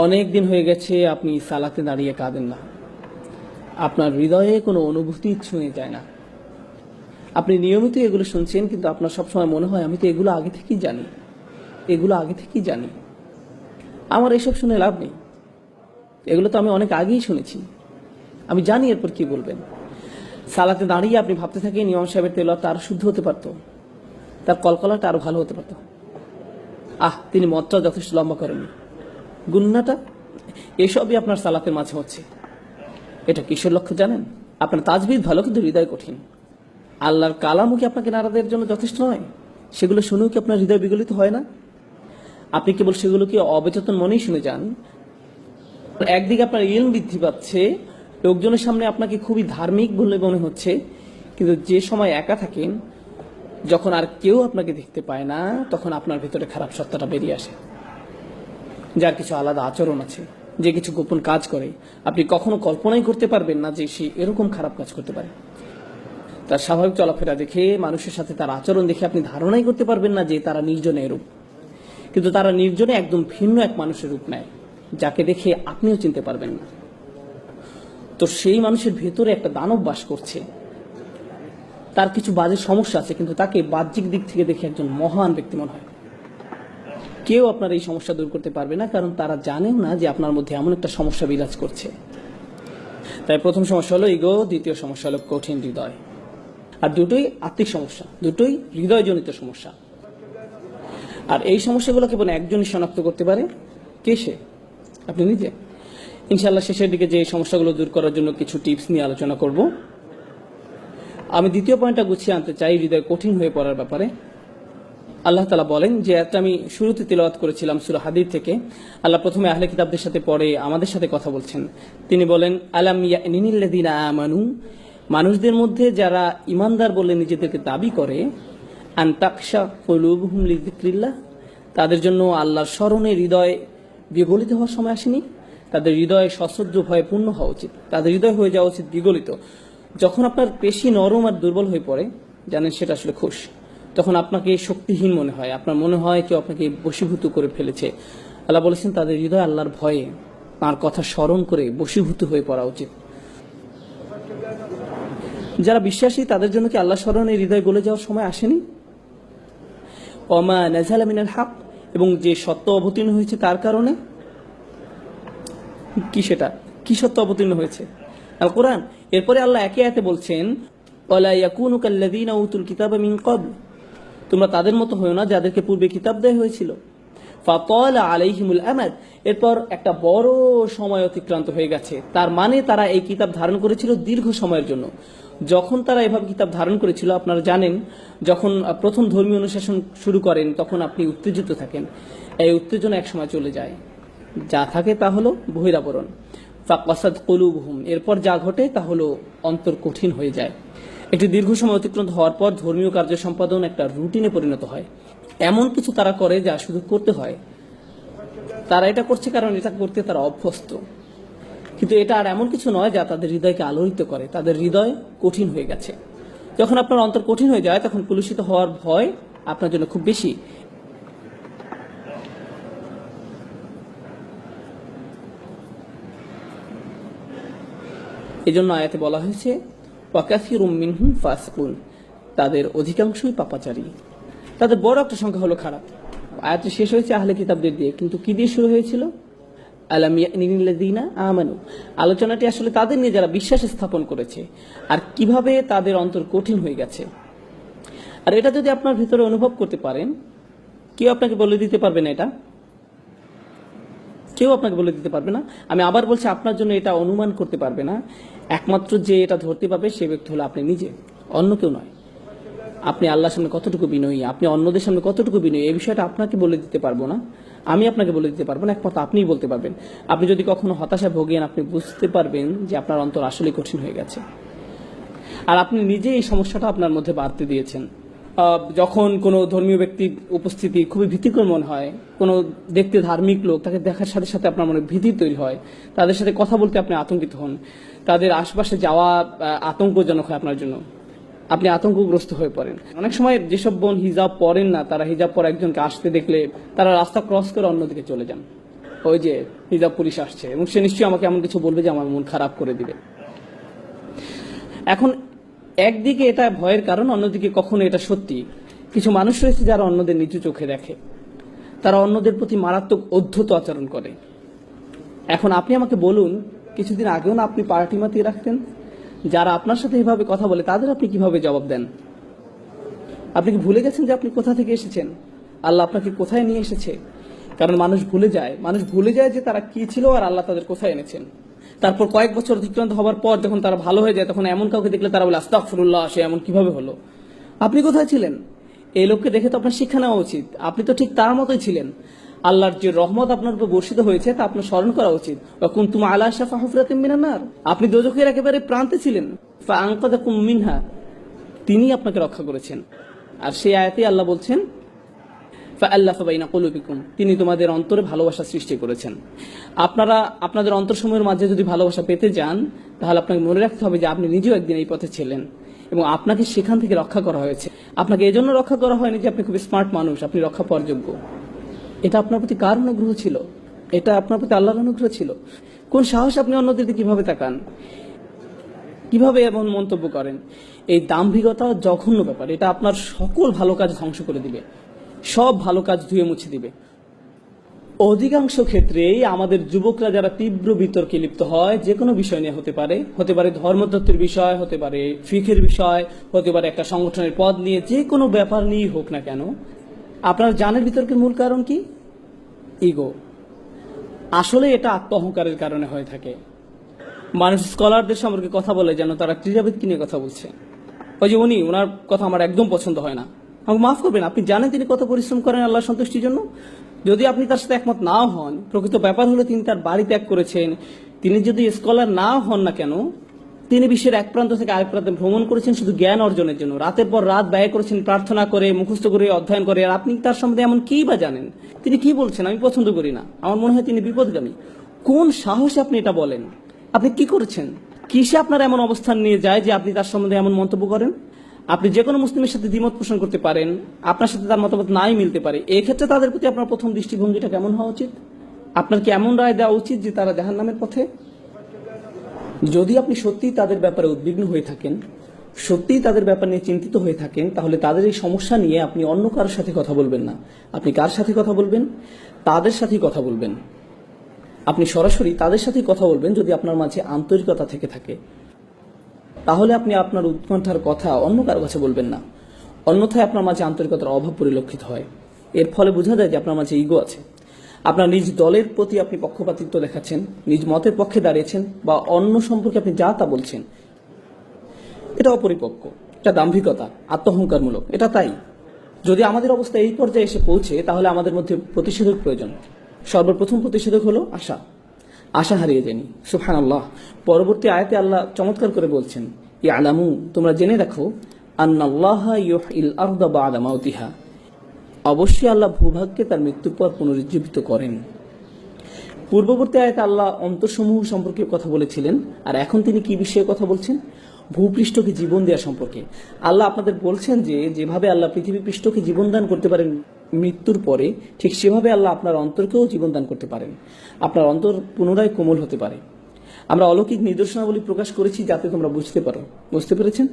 অনেক দিন হয়ে গেছে আপনি সালাতে দাঁড়িয়ে কাঁদেন না। আপনার হৃদয়ে কোনো অনুভূতি ছুঁয়ে যায় না। আপনি নিয়মিত এগুলো শুনছেন, কিন্তু আপনার সবসময় মনে হয়, আমি তো এগুলো আগে থেকেই জানি। এগুলো আগে থেকেই জানি। আমার এসব শুনে লাভ নেই। এগুলো তো আমি অনেক আগেই শুনেছি। আমি জানি এরপর কি বলবেন। সালাতে দাঁড়িয়ে আপনি ভাবতে থাকেন, ইমাম সাহেবের তেলত আরও শুদ্ধ হতে পারতো। তার কলকলাটা আরও ভালো হতে পারতো। আহ, তিনি মতটা যথেষ্ট লম্বা করেননি। গুন্নাটা? এসবই আপনার সালাতের মাঝে হচ্ছে। এটা কিসের লক্ষ্য জানেন? আপনার তাজবিদ ভালো কিন্তু হৃদয় কঠিন। আল্লাহর কালামও কি আপনাকে নারাদের জন্য যথেষ্ট নয়? সেগুলো শুনেও কি আপনার হৃদয় বিগলিত হয় না? আপনি কেবল সেগুলোকে অবচেতন মনেই শুনে যান। একদিকে আপনার ইলম বৃদ্ধি পাচ্ছে, লোকজনের সামনে আপনাকে খুবই ধার্মিক বলে মনে হচ্ছে, কিন্তু যে সময় একা থাকেন, যখন আর কেউ আপনাকে দেখতে পায় না, তখন আপনার ভিতরে খারাপ সত্তাটা বেরিয়ে আসে। যার কিছু আলাদা আচরণ আছে, যে কিছু গোপন কাজ করে, আপনি কখনো কল্পনাই করতে পারবেন না যে সে এরকম খারাপ কাজ করতে পারে। তার স্বাভাবিক চলাফেরা দেখে, মানুষের সাথে তার আচরণ দেখে আপনি ধারণাই করতে পারবেন না যে তারা নির্জনে এরূপ। কিন্তু তারা নির্জনে একদম ভিন্ন এক মানুষের রূপ নেয়, যাকে দেখে আপনিও চিনতে পারবেন না। তো সেই মানুষের ভেতরে একটা দানব বাস করছে। তার কিছু বাজে সমস্যা আছে, কিন্তু তাকে বাহ্যিক দিক থেকে দেখে একজন মহান ব্যক্তি মনে হয়। কেউ আপনার এই সমস্যা দূর করতে পারবে না, কারণ তারা জানেও না যে আপনার মধ্যে এমন একটা সমস্যা বিরাজ করছে। তাই প্রথম সমস্যা হলো ইগো, দ্বিতীয় সমস্যা হলো কঠিন হৃদয়। আর দুটোই আত্মিক সমস্যা, দুটোই হৃদয়জনিত সমস্যা। আর এই সমস্যাগুলো কেবল একজনই শনাক্ত করতে পারে, কে সে? আপনি নিজে। ইনশাল্লাহ শেষের দিকে যে সমস্যাগুলো দূর করার জন্য কিছু টিপস নিয়ে আলোচনা করব। আমি দ্বিতীয় পয়েন্টটা গুছিয়ে আনতে চাই, হৃদয় কঠিন হয়ে পড়ার ব্যাপারে। আল্লাহ তালা বলেন যে একটা আমি শুরুতে তিলওয়াত করেছিলাম সুরা হাদির থেকে। আল্লাহ প্রথমে আহলে কিতাবদের সাথে পড়ে আমাদের সাথে কথা বলছেন। তিনি বলেন, আলাম আমানু? মানুষদের মধ্যে যারা ইমানদার বলে নিজেদেরকে দাবি করে আন্তাকশা লিযিকরিল্লাহ? তাদের জন্য আল্লাহর স্মরণে হৃদয় বিগলিত হওয়ার সময় আসেনি। তাদের হৃদয় সশ্রদ্ধ ভয়ে পূর্ণ হওয়া উচিত। তাদের হৃদয় হয়ে যাওয়া উচিত বিগলিত। যখন আপনার পেশি নরম আর দুর্বল হয়ে পড়ে, জানেন সেটা আসলে খুশ। তখন আপনাকে শক্তিহীন মনে হয়। আপনার মনে হয় কেউ আপনাকে বশীভূত করে ফেলেছে। আল্লাহ বলেছেন, তাদের হৃদয় আল্লাহর ভয়ে তার কথা স্মরণ করে বশীভূত হয়ে পড়া উচিত। যারা বিশ্বাসী, তাদের জন্য কি আল্লাহ স্মরণে হৃদয় গলে যাওয়ার সময় আসেনি? অমা নাজাল মিনাল হক, এবং যে সত্য অবতীর্ণ হয়েছে তার কারণে? কি সেটা? কি সত্য অবতীর্ণ হয়েছে? আল কোরআন, এরপরে আল্লাহ একে একে বলছেন, ওয়ালা ইয়াকুনু কাল্লাযীনা উতুল কিতাবা মিন ক্বাবল। তোমরা তাদের মতো হয়েও না যাদেরকে পূর্বে কিতাব দেয়া হয়েছিল। ফাতাল আলাইহিমুল আমাদ, এরপর একটা বড় সময় অতিক্রান্ত হয়ে গেছে। তার মানে তারা এই কিতাব ধারণ করেছিল দীর্ঘ সময়ের জন্য। যখন তারা এভাবে কিতাব ধারণ করেছিল, আপনারা জানেন, যখন প্রথম ধর্মীয় অনুশাসন শুরু করেন, তখন আপনি উত্তেজিত থাকেন। এই উত্তেজনা এক সময় চলে যায়। যা থাকে তা হলো বহিরাবরণ। ফাকাসাদ কলুবহুম, এরপর যা ঘটে তা হলো অন্তর কঠিন হয়ে যায়। একটি দীর্ঘ সময় অতিক্রান্ত হওয়ার পর ধর্মীয় কার্য সম্পাদন একটা রুটিনে পরিণত হয়। এমন কিছু তারা করে যা শুধু করতে হয়। তারা এটা করছে কারণ এটা করতে তারা অভ্যস্ত। কিন্তু এটা আর এমন কিছু নয় যা তাদের হৃদয়কে আলোড়িত করে। তাদের হৃদয় কঠিন হয়ে গেছে। যখন আপনার অন্তর কঠিন হয়ে যায়, তখন কলুষিত হওয়ার ভয় আপনার জন্য খুব বেশি। এজন্য আয়াতে বলা হয়েছে ওয়াকাফিরুম মিনহুম ফাসকুন। তাদের অধিকাংশই পাপাচারী। তাদের বড় একটা সংখ্যা হলো খারাপ। আয়াত শেষ হয়েছে আহলে কিতাবদের দিয়ে, কিন্তু কি দিয়ে শুরু হয়েছিল? আমানু। আলোচনাটি আসলে তাদের নিয়ে যারা বিশ্বাস স্থাপন করেছে, আর কীভাবে তাদের অন্তর কঠিন হয়ে গেছে। আর এটা যদি আপনার ভিতরে অনুভব করতে পারেন, কেউ আপনাকে বলে দিতে পারবে না এটা। কেউ আপনাকে বলে দিতে পারবে না। আমি আবার বলছি, আপনার জন্য এটা অনুমান করতে পারবে না। একমাত্র যে এটা ধরতে পারবে, সে ব্যক্তি হলো আপনি নিজে, অন্য কেউ নয়। আপনি আল্লাহর সামনে কতটুকু বিনয়ী, আপনি অন্যদের সামনে কতটুকু বিনয়ী, এই বিষয়টা আপনাকে বলে দিতে পারব না। আমি আপনাকে বলে দিতে পারব না, একমাত্র আপনিই বলতে পারবেন। আপনি যদি কখনো হতাশা ভোগেন, আপনি বুঝতে পারবেন যে আপনার অন্তর আসলে কঠিন হয়ে গেছে। আর আপনি নিজে এই সমস্যাটা আপনার মধ্যে বাড়তে দিয়েছেন। যখন কোনো ধর্মীয় ব্যক্তির উপস্থিতি খুবই ভীতিকর মনে হয়, কোনো দেখতে ধার্মিক লোক, তাকে দেখার সাথে সাথে আপনার মনে ভীতি তৈরি হয়, তাদের সাথে কথা বলতে আপনি আতঙ্কিত হন। তাদের আশপাশে যাওয়া আতঙ্কজনক হয় আপনার জন্য। আপনি আতঙ্কগ্রস্ত হয়ে পড়েন। অনেক সময় যেসব বোন হিজাব পরেন না, তারা হিজাব পরে একজনকে আসতে দেখলে তারা রাস্তা ক্রস করে অন্যদিকে চলে যান। ওই যে হিজাব পুলিশ আসছে, এবং সে নিশ্চয়ই আমাকে এমন কিছু বলবে যে আমার মন খারাপ করে দিবে। এখন একদিকে এটা ভয়ের কারণ, অন্যদিকে কখনো এটা সত্যি। কিছু মানুষ রয়েছে যারা অন্যদের নিচু চোখে দেখে। তারা অন্যদের প্রতি মারাত্মক অধ্যত আচরণ করে। এখন আপনি আমাকে বলুন, কিছুদিন আগেও না আপনি পার্টি মাতিয়ে রাখতেন? যারা আপনার সাথে এভাবে কথা বলে, তাদের আপনি কীভাবে জবাব দেন? আপনি কি ভুলে গেছেন যে আপনি কোথা থেকে এসেছেন? আল্লাহ আপনাকে কোথায় নিয়ে এসেছে? কারণ মানুষ ভুলে যায়। মানুষ ভুলে যায় যে তারা কি ছিল আর আল্লাহ তাদের কোথায় এনেছেন। তারপর কয়েক বছর অতিক্রান্ত হওয়ার পর যখন তারা ভালো হয়ে যায়, তখন এমন কাউকে দেখলে তারা বলে আস্তাকফরুল্লাহ সে এমন কীভাবে হলো? আপনি কোথায় ছিলেন? এই লোককে দেখে তো আপনার শিক্ষা নেওয়া উচিত। আপনি তো ঠিক তার মতোই ছিলেন। আল্লাহর যে রহমত আপনার উপর বর্ষিত হয়েছে, তা আপনার স্মরণ করা উচিত। কোন তুমি আলা শাফা হুফরাতিম মিনান্নার আপনি দোজখের একেবারে প্রান্তে ছিলেন। মিনহা। তিনি আপনাকে রক্ষা করেছেন। আর সেই আয়াতে আল্লাহ বলছেন আল্লাহ তিনি তোমাদের অন্তরে ভালোবাসা সৃষ্টি করেছেন। আপনারা, আপনাদের অন্তরসমূহের মাঝে যদি ভালোবাসা পেতে যান, তাহলে আপনাকে মনে রাখতে হবে যে আপনি নিজেও একদিন এই পথে ছিলেন এবং আপনাকে সেখান থেকে রক্ষা করা হয়েছে। আপনাকে এজন্য রক্ষা করা হয়নি যে আপনি খুব স্মার্ট মানুষ, আপনি রক্ষা পাওয়ার যোগ্য এটা আপনার প্রতি কার অনুগ্রহ ছিল? এটা আপনার প্রতি আল্লাহর অনুগ্রহ ছিল? কোন সাহস আপনি অন্যদের কীভাবে তাকান? কীভাবে এমন মন্তব্য করেন? এই দাম্ভিকতা জঘন্য ব্যাপার। এটা আপনার সকল ভালো কাজ ধ্বংস করে দিবে। সব ভালো কাজ ধুয়ে মুছে দিবে। অধিকাংশ ক্ষেত্রেই আমাদের যুবকরা যারা তীব্র বিতর্কে লিপ্ত হয়, যে কোনো বিষয় নিয়ে হতে পারে। হতে পারে ধর্মতত্ত্বের বিষয়, হতে পারে ফিখের বিষয়, হতে পারে একটা সংগঠনের পদ নিয়ে যে কোনো ব্যাপার নিয়েই হোক না কেন, আপনার জানের বিতর্কের মূল কারণ কি? ইগো। আসলে এটা আত্ম অহংকারের কারণে হয়ে থাকে। মানুষ স্কলারদের সম্পর্কে কথা বলে যেন তারা ক্রীড়াবিদকে নিয়ে কথা বলছে। ওই যে উনি ওনার কথা আমার একদম পছন্দ হয় না। আমাকে মাফ করবেন, আপনি জানেন তিনি কত পরিশ্রম করেন আল্লাহ সন্তুষ্টির জন্য? যদি আপনি তার সাথে একমত নাও হন, প্রকৃত ব্যাপার হলে তিনি তার বাড়ি ত্যাগ করেছেন, তিনি যদি স্কলার না হন না কেন, তিনি বিশ্বের এক প্রান্ত থেকে আরেক প্রান্তে ভ্রমণ করেছেন শুধু জ্ঞান অর্জনের জন্য। রাতের পর রাত ব্যয় করেছেন, প্রার্থনা করে, মুখস্থ করে, অধ্যয়ন করে, আর আপনি তার সম্বন্ধে এমন কি বা জানেন? তিনি কি বলছেন? আমি পছন্দ করি না। আমার মনে হয় তিনি বিপদগামী। কোন সাহসে আপনি এটা বলেন? আপনি কি করেছেন? কিসে আপনার এমন অবস্থান নিয়ে যায় যে আপনি তার সম্বন্ধে এমন মন্তব্য করেন? আপনি যে কোনো মুসলিমের সাথে দ্বিমত পোষণ করতে পারেন, আপনার সাথে তার মতামত নাই মিলতে পারে এই ক্ষেত্রে তাদের প্রতি আপনার প্রথম দৃষ্টিভঙ্গিটা কেমন হওয়া উচিত? আপনার কি এমন রায় দেওয়া উচিত যে তারা জাহান নামের পথে? যদি আপনি সত্যিই তাদের ব্যাপারে উদ্বিগ্ন হয়ে থাকেন, সত্যিই তাদের ব্যাপার নিয়ে চিন্তিত হয়ে থাকেন, তাহলে তাদের এই সমস্যা নিয়ে আপনি অন্য কারোর সাথে কথা বলবেন না। আপনি কার সাথে কথা বলবেন? তাদের সাথেই কথা বলবেন। আপনি সরাসরি তাদের সাথেই কথা বলবেন যদি আপনার মাঝে আন্তরিকতা থেকে থাকে। তাহলে আপনি আপনার উৎকণ্ঠার কথা অন্য কারও কাছে বলবেন না। অন্যথায় আপনার মাঝে আন্তরিকতার অভাব পরিলক্ষিত হয়। এর ফলে বোঝা যায় যে আপনার মাঝে ইগো আছে। আপনার নিজ দলের প্রতি আপনি পক্ষপাতিত্ব দেখাচ্ছেন, নিজ মতের পক্ষে দাঁড়িয়েছেন বা অন্য সম্পর্কে আপনি যা তা বলছেন। এটা অপরিপক্ক, এটা দাম্ভিকতা, আত্মহংকারমূলক, এটা তাই। যদি আমাদের অবস্থা এই পর্যায়ে এসে পৌঁছে, তাহলে আমাদের মধ্যে প্রতিষেধক প্রয়োজন। সর্বপ্রথম প্রতিষেধক হলো আশা। আশা হারিয়ে যায়নি। সুফহান আল্লাহ পরবর্তী আয়াতে আল্লাহ চমৎকার করে বলছেন, ইয়ালামু, তোমরা জেনে রাখো, আন্নাল্লাহ মাউতিহা। অবশ্যই আল্লাহ ভূভাগকে তার মৃত্যুর পর পুনরুজ্জীবিত করেন। পূর্ববর্তী আয়াতে আল্লাহ অন্তঃসমূহ সম্পর্কে কথা বলেছিলেন, আর এখন তিনি কি বিষয়ে কথা বলছেন? ভূপৃষ্ঠকে জীবন দেওয়া সম্পর্কে। আল্লাহ আপনাদের বলছেন যে, যেভাবে আল্লাহ পৃথিবী পৃষ্ঠকে জীবন দান করতে পারেন মৃত্যুর পরে ঠিক সেভাবে আল্লাহ আপনার অন্তরকেও জীবন দান করতে পারেন। আপনার অন্তর পুনরায় কোমল হতে পারে। আমরা অলৌকিক নিদর্শনাবলী প্রকাশ করেছি যাতে তোমরা বুঝতে পারো। বুঝতে পেরেছেন?